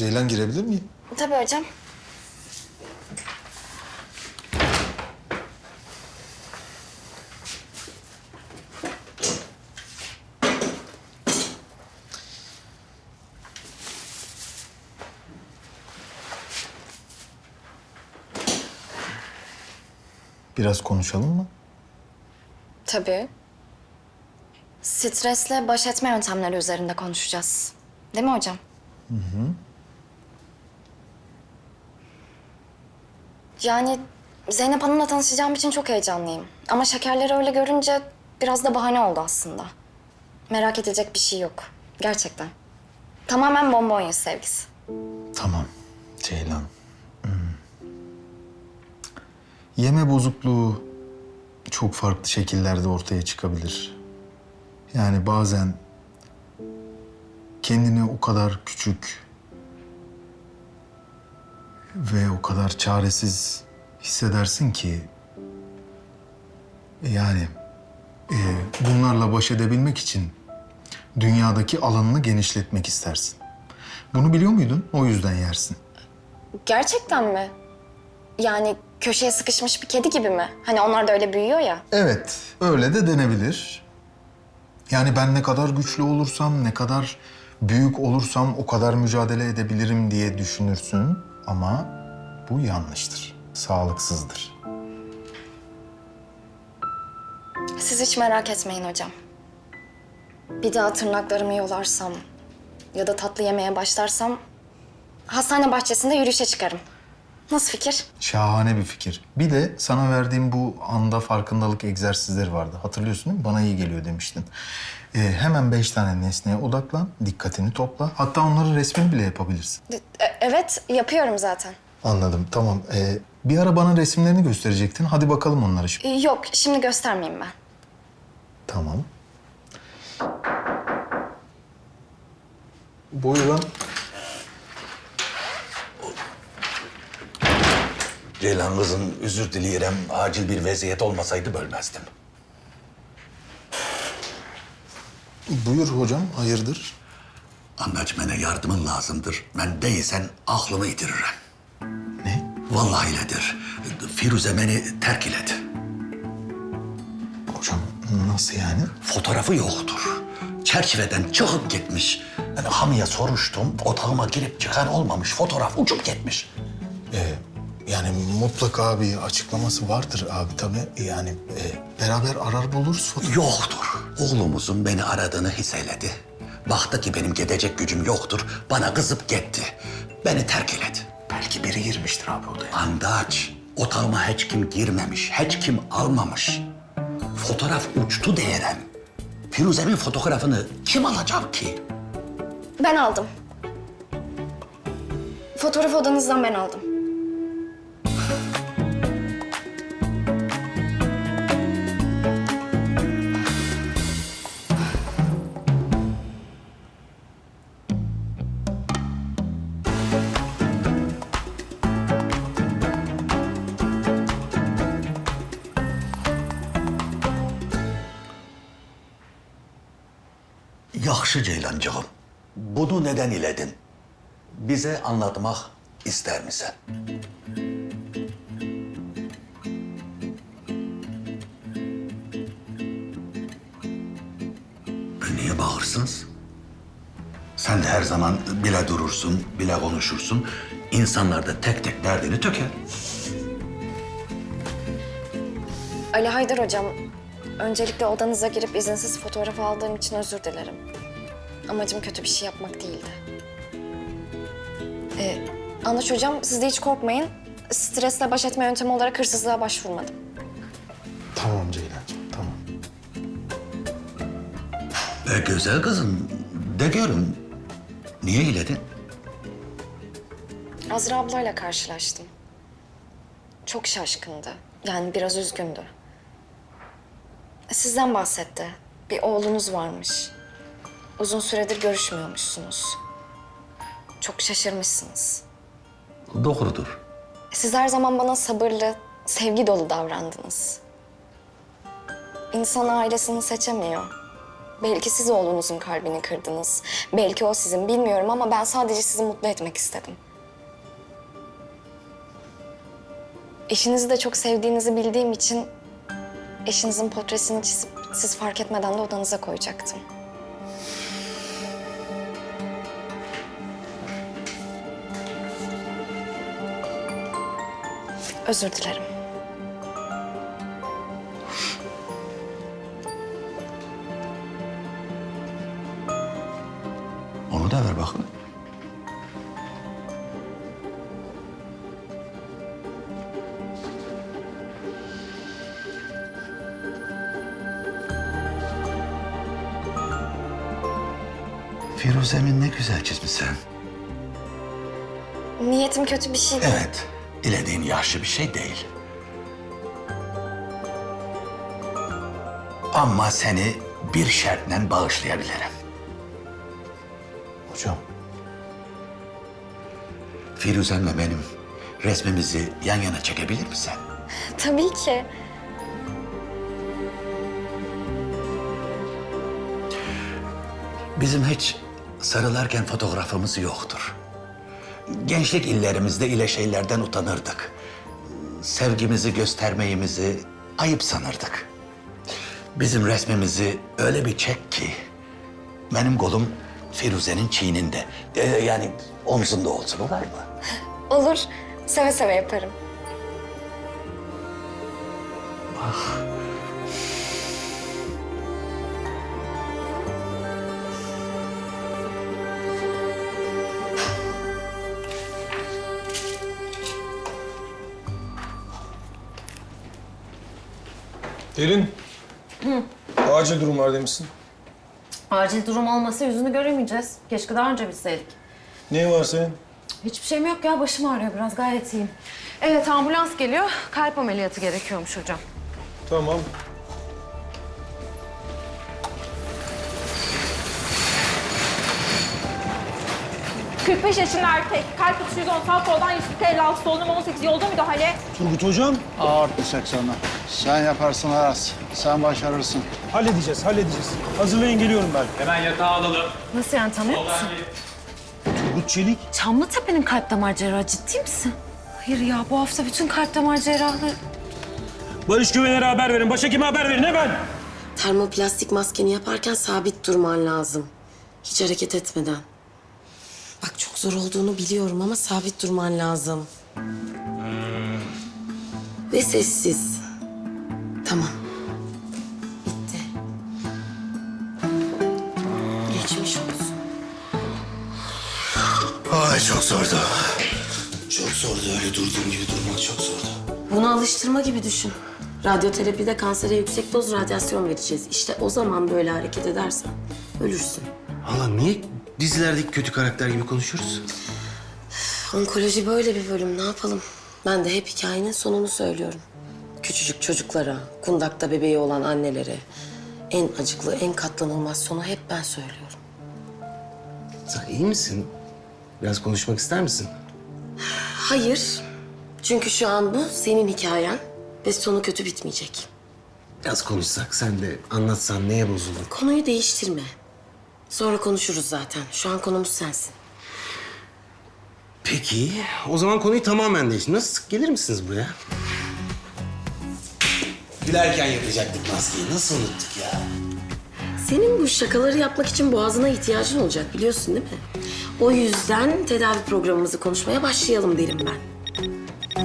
Ceylan girebilir miyim? Tabii hocam. Biraz konuşalım mı? Tabii. Stresle baş etme yöntemleri üzerinde konuşacağız. Değil mi hocam? Hı hı. Yani Zeynep Hanım'la tanışacağım için çok heyecanlıyım. Ama şekerleri öyle görünce biraz da bahane oldu aslında. Merak edecek bir şey yok. Gerçekten. Tamamen bombonya sevgisi. Tamam Ceylan. Hmm. Yeme bozukluğu çok farklı şekillerde ortaya çıkabilir. Yani bazen kendini o kadar küçük ve o kadar çaresiz hissedersin ki yani e, bunlarla baş edebilmek için dünyadaki alanını genişletmek istersin. Bunu biliyor muydun? O yüzden yersin. Gerçekten mi? Yani köşeye sıkışmış bir kedi gibi mi? Hani onlar da öyle büyüyor ya. Evet, öyle de denebilir. Yani ben ne kadar güçlü olursam, ne kadar büyük olursam o kadar mücadele edebilirim diye düşünürsün. Ama bu yanlıştır, sağlıksızdır. Siz hiç merak etmeyin hocam. Bir daha tırnaklarımı yolarsam ya da tatlı yemeye başlarsam hastane bahçesinde yürüyüşe çıkarım. Nasıl fikir? Şahane bir fikir. Bir de sana verdiğim bu anda farkındalık egzersizleri vardı. Hatırlıyorsun değil mi? Bana iyi geliyor demiştin. Ee, hemen beş tane nesneye odaklan, dikkatini topla. Hatta onları resmini bile yapabilirsin. E- evet, yapıyorum zaten. Anladım, tamam. Ee, bir ara bana resimlerini gösterecektin. Hadi bakalım onları şimdi. E, Yok, şimdi göstermeyeyim ben. Tamam. Buyurun. Ceylan kızım özür dileyerem. Acil bir vaziyet olmasaydı bölmezdim. Buyur hocam, hayırdır? Anlaşmana yardımın lazımdır. Ben değilsen aklımı yitiririm. Ne? Vallahi öyledir. Firuze beni terk iledi. Hocam nasıl yani? Fotoğrafı yoktur. Çerçeveden çıkıp gitmiş. Yani Hami'ye soruştum. Otağıma girip çıkan olmamış. Fotoğraf uçup gitmiş. Ee, yani mutlaka bir açıklaması vardır abi tabii. Yani e, beraber arar buluruz fotoğrafı. Yoktur. Oğlumuzun beni aradığını hisseyledi. Baktı ki benim gidecek gücüm yoktur. Bana kızıp gitti. Beni terk iledi. Belki biri girmiştir abi odaya. Andaç. Otağıma hiç kim girmemiş, hiç kim almamış. Fotoğraf uçtu değerem. Firuze'nin fotoğrafını kim alacak ki? Ben aldım. Fotoğraf odanızdan ben aldım. Yaxşı Ceylancığım. Bunu neden iledin? Bize anlatmak ister misin? Niye bağırsınız? Sen de her zaman bile durursun, bile konuşursun. İnsanlar da tek tek derdini töker. Ali Haydar hocam, öncelikle odanıza girip izinsiz fotoğraf aldığım için özür dilerim. Amacım kötü bir şey yapmak değildi. Ee, Anlaş hocam, siz de hiç korkmayın. Stresle baş etme yöntemi olarak hırsızlığa başvurmadım. Tamam Ceylancığım, tamam. E, güzel kızım, de görün. Niye iledin? Azra ablayla karşılaştım. Çok şaşkındı. Yani biraz üzgündü. Sizden bahsetti. Bir oğlunuz varmış. Uzun süredir görüşmüyormuşsunuz. Çok şaşırmışsınız. Doğrudur. Siz her zaman bana sabırlı, sevgi dolu davrandınız. İnsan ailesini seçemiyor. Belki siz oğlunuzun kalbini kırdınız. Belki o sizin bilmiyorum ama ben sadece sizi mutlu etmek istedim. Eşinizi de çok sevdiğinizi bildiğim için eşinizin portresini çizip siz fark etmeden de odanıza koyacaktım. Özür dilerim. Onu da ver bakın. Firuze'min ne güzel çizmişsin. Niyetim kötü bir şey değil. Evet, dilediğin yaşlı bir şey değil. Ama seni bir şartla bağışlayabilirim. Hocam. Firuze'mle benim resmimizi yan yana çekebilir misin? Tabii ki. Bizim hiç sarılarken fotoğrafımız yoktur. Gençlik illerimizde ile şeylerden utanırdık. Sevgimizi göstermeyimizi ayıp sanırdık. Bizim resmimizi öyle bir çek ki benim kolum Firuze'nin çiğninde. Ee, yani omzunda olsun olur mu? Olur. Seve seve yaparım. Derin. Acil durum var demişsin. Acil durum olmasa yüzünü göremeyeceğiz. Keşke daha önce bilseydik. Ne var senin? Hiçbir şeyim yok ya. Başım ağrıyor biraz. Gayet iyiyim. Evet ambulans geliyor. Kalp ameliyatı gerekiyormuş hocam. Tamam. 45 yaşında erkek. Kalp atışı 110 sağ koldan 140 56 solunum 18 yolda müdahale. Turgut hocam. Ağır sonra. Sen yaparsın Aras. Sen başarırsın. Halledeceğiz, halledeceğiz. Hazırlayın geliyorum ben. Nasıl yani tanıyor musun? Turgut Çelik. Çamlıtepe'nin kalp damar cerrahı ciddi misin? Hayır ya bu hafta bütün kalp damar cerrahları... Barış Güvener'e haber verin. Başhekime haber verin hemen. Termoplastik maskeni yaparken sabit durman lazım. Hiç hareket etmeden. Bak çok zor olduğunu biliyorum ama sabit durman lazım. Ve sessiz. Tamam. Bitti. Geçmiş olsun. Ay çok zordu. Çok zordu öyle durduğum gibi durmak çok zordu. Bunu alıştırma gibi düşün. Radyoterapide kansere yüksek doz radyasyon vereceğiz. İşte o zaman böyle hareket edersen ölürsün. Hala niye dizilerdeki kötü karakter gibi konuşuyoruz? Onkoloji böyle bir bölüm ne yapalım? Ben de hep hikayenin sonunu söylüyorum. Küçücük çocuklara, kundakta bebeği olan annelere... ...en acıklı, en katlanılmaz sonu hep ben söylüyorum. Sen iyi misin? Biraz konuşmak ister misin? Hayır. Çünkü şu an bu senin hikayen ve sonu kötü bitmeyecek. Biraz konuşsak, sen de anlatsan neye bozuldun? Konuyu değiştirme. Sonra konuşuruz zaten. Şu an konumuz sensin. Peki, o zaman konuyu tamamen değiştir. Nasıl sık gelir misiniz buraya? Gülerken yapacaktık maskeyi. Nasıl unuttuk ya? Senin bu şakaları yapmak için boğazına ihtiyacın olacak biliyorsun değil mi? O yüzden tedavi programımızı konuşmaya başlayalım derim ben.